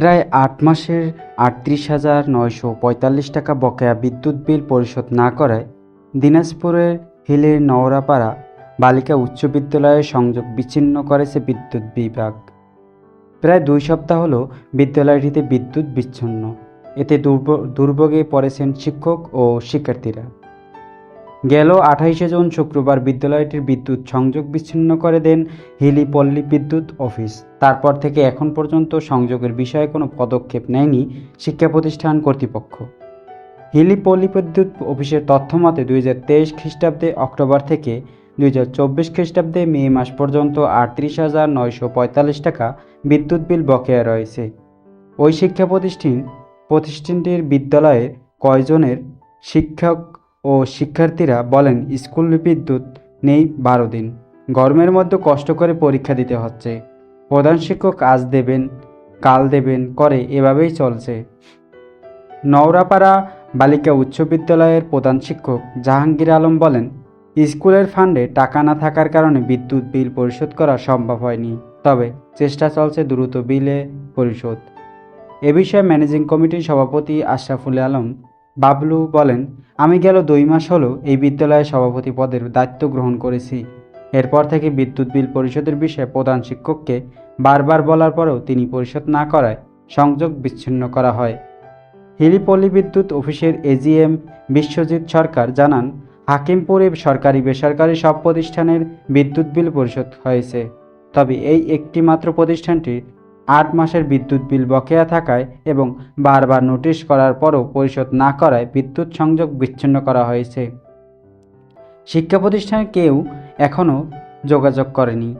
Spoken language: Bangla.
প্রায় আট মাসের আটত্রিশ হাজার নয়শো পঁয়তাল্লিশ টাকা বকেয়া বিদ্যুৎ বিল পরিশোধ না করায় দিনাজপুরের হিলের নওরাপাড়া বালিকা উচ্চ বিদ্যালয়ের সংযোগ বিচ্ছিন্ন করেছে বিদ্যুৎ বিভাগ। প্রায় দুই সপ্তাহ হল বিদ্যালয়টিতে বিদ্যুৎ বিচ্ছিন্ন। এতে দুর্ভ- দুর্ভোগে পড়েছেন শিক্ষক ও শিক্ষার্থীরা। গেল আঠাইশে জুন শুক্রবার বিদ্যালয়টির বিদ্যুৎ সংযোগ বিচ্ছিন্ন করে দেন হিলি পল্লী বিদ্যুৎ অফিস। তারপর থেকে এখন পর্যন্ত সংযোগের বিষয়ে কোনো পদক্ষেপ নেয়নি শিক্ষা প্রতিষ্ঠান কর্তৃপক্ষ। হিলি পল্লী বিদ্যুৎ অফিসের তথ্য মতে দুই হাজার তেইশ খ্রিস্টাব্দে অক্টোবর থেকে দুই হাজার চব্বিশ খ্রিস্টাব্দে মে মাস পর্যন্ত আটত্রিশ হাজার নয়শো পঁয়তাল্লিশ টাকা বিদ্যুৎ বিল বকেয়া রয়েছে। ওই শিক্ষা প্রতিষ্ঠান প্রতিষ্ঠানটির বিদ্যালয়ে কয়জনের শিক্ষক ও শিক্ষার্থীরা বলেন, স্কুল বিদ্যুৎ নেই বারো দিন। গরমের মধ্যে কষ্ট করে পরীক্ষা দিতে হচ্ছে। প্রধান শিক্ষক আজ দেবেন, কাল দেবেন, করে এভাবেই চলছে। নওরাপাড়া বালিকা উচ্চ বিদ্যালয়ের প্রধান শিক্ষক জাহাঙ্গীর আলম বলেন, স্কুলের ফান্ডে টাকা না থাকার কারণে বিদ্যুৎ বিল পরিশোধ করা সম্ভব হয়নি। তবে চেষ্টা চলছে দ্রুত বিলে পরিশোধ। এ বিষয়ে ম্যানেজিং কমিটির সভাপতি আশরাফুল আলম বাবলু বলেন, আমি গেল দুই মাস হলো এই বিদ্যালয়ের সভাপতি পদের দায়িত্ব গ্রহণ করেছি। এরপর থেকে বিদ্যুৎ বিল পরিশোধের বিষয়ে প্রধান শিক্ষককে বারবার বলার পরেও তিনি পরিশোধ না করায় সংযোগ বিচ্ছিন্ন করা হয়। হিলিপল্লী বিদ্যুৎ অফিসের এজিএম বিশ্বজিৎ সরকার জানান, হাকিমপুরে সরকারি বেসরকারি সব প্রতিষ্ঠানের বিদ্যুৎ বিল পরিশোধ হয়েছে। তবে এই একটি মাত্র প্রতিষ্ঠানটির আট মাসের বিদ্যুৎ বিল বকেয়া থাকায় এবং বারবার নোটিশ করার পরও পরিশোধ না করায় বিদ্যুৎ সংযোগ বিচ্ছিন্ন করা হয়েছে। শিক্ষা প্রতিষ্ঠানে কেউ এখনও যোগাযোগ করেনি।